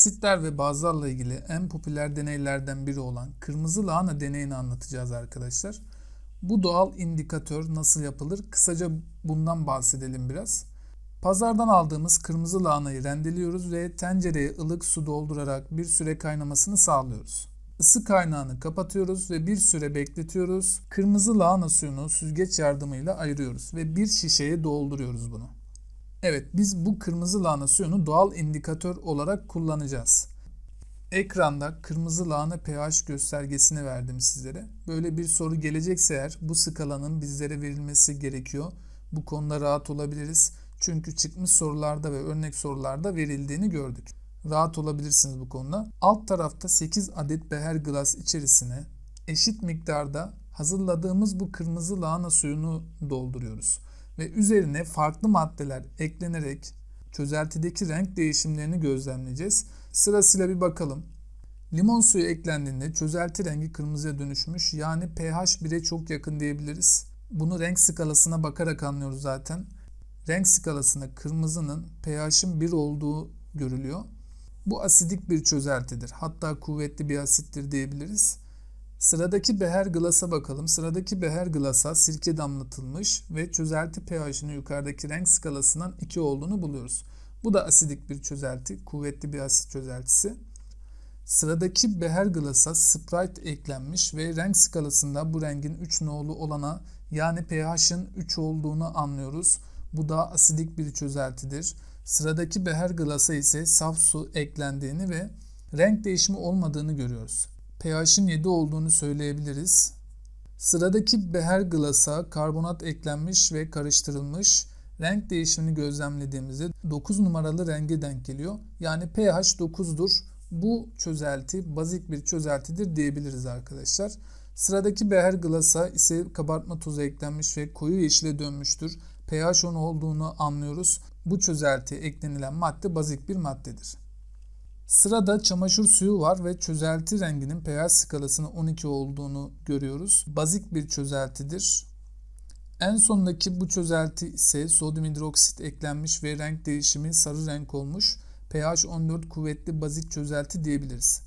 Asitler ve bazlarla ilgili en popüler deneylerden biri olan kırmızı lahana deneyini anlatacağız arkadaşlar. Bu doğal indikatör nasıl yapılır? Kısaca bundan bahsedelim biraz. Pazardan aldığımız kırmızı lahanayı rendeliyoruz ve tencereye ılık su doldurarak bir süre kaynamasını sağlıyoruz. Isı kaynağını kapatıyoruz ve bir süre bekletiyoruz. Kırmızı lahana suyunu süzgeç yardımıyla ayırıyoruz ve bir şişeye dolduruyoruz bunu. Evet biz bu kırmızı lahana suyunu doğal indikatör olarak kullanacağız. Ekranda kırmızı lahana pH göstergesini verdim sizlere. Böyle bir soru gelecekse eğer bu skalanın bizlere verilmesi gerekiyor. Bu konuda rahat olabiliriz. Çünkü çıkmış sorularda ve örnek sorularda verildiğini gördük. Rahat olabilirsiniz bu konuda. Alt tarafta 8 adet beher glass içerisine eşit miktarda hazırladığımız bu kırmızı lahana suyunu dolduruyoruz ve üzerine farklı maddeler eklenerek çözeltideki renk değişimlerini gözlemleyeceğiz. Sırasıyla bir bakalım. Limon suyu eklendiğinde çözelti rengi kırmızıya dönüşmüş. Yani pH 1'e çok yakın diyebiliriz. Bunu renk skalasına bakarak anlıyoruz zaten. Renk skalasında kırmızının pH'in 1 olduğu görülüyor. Bu asidik bir çözeltidir. Hatta kuvvetli bir asittir diyebiliriz. Sıradaki beher glasa bakalım. Sıradaki beher glasa sirke damlatılmış ve çözelti pH'inin yukarıdaki renk skalasından 2 olduğunu buluyoruz. Bu da asidik bir çözelti, kuvvetli bir asit çözeltisi. Sıradaki beher glasa Sprite eklenmiş ve renk skalasında bu rengin 3 nolu olana yani pH'in 3 olduğunu anlıyoruz. Bu da asidik bir çözeltidir. Sıradaki beher glasa ise saf su eklendiğini ve renk değişimi olmadığını görüyoruz pH'in 7 olduğunu söyleyebiliriz. Sıradaki beher glasa karbonat eklenmiş ve karıştırılmış. Renk değişimini gözlemlediğimizde 9 numaralı renge denk geliyor. Yani pH 9'dur. Bu çözelti bazik bir çözeltidir diyebiliriz arkadaşlar. Sıradaki beher glasa ise kabartma tozu eklenmiş ve koyu yeşile dönmüştür. pH 10 olduğunu anlıyoruz. Bu çözeltiye eklenilen madde bazik bir maddedir. Sırada çamaşır suyu var ve çözelti renginin pH skalasının 12 olduğunu görüyoruz. Bazik bir çözeltidir. En sondaki bu çözelti ise sodyum hidroksit eklenmiş ve renk değişimi sarı renk olmuş. pH 14 kuvvetli bazik çözelti diyebiliriz.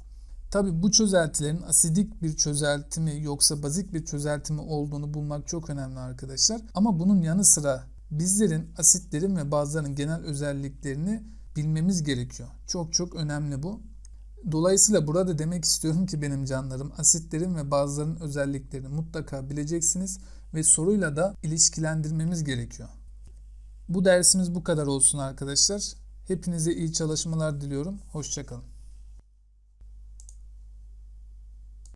Tabi bu çözeltilerin asidik bir çözelti mi yoksa bazik bir çözelti mi olduğunu bulmak çok önemli arkadaşlar. Ama bunun yanı sıra bizlerin asitlerin ve bazılarının genel özelliklerini bilmemiz gerekiyor. Çok çok önemli bu. Dolayısıyla burada demek istiyorum ki benim canlarım asitlerin ve bazılarının özelliklerini mutlaka bileceksiniz ve soruyla da ilişkilendirmemiz gerekiyor. Bu dersimiz bu kadar olsun arkadaşlar. Hepinize iyi çalışmalar diliyorum. Hoşçakalın.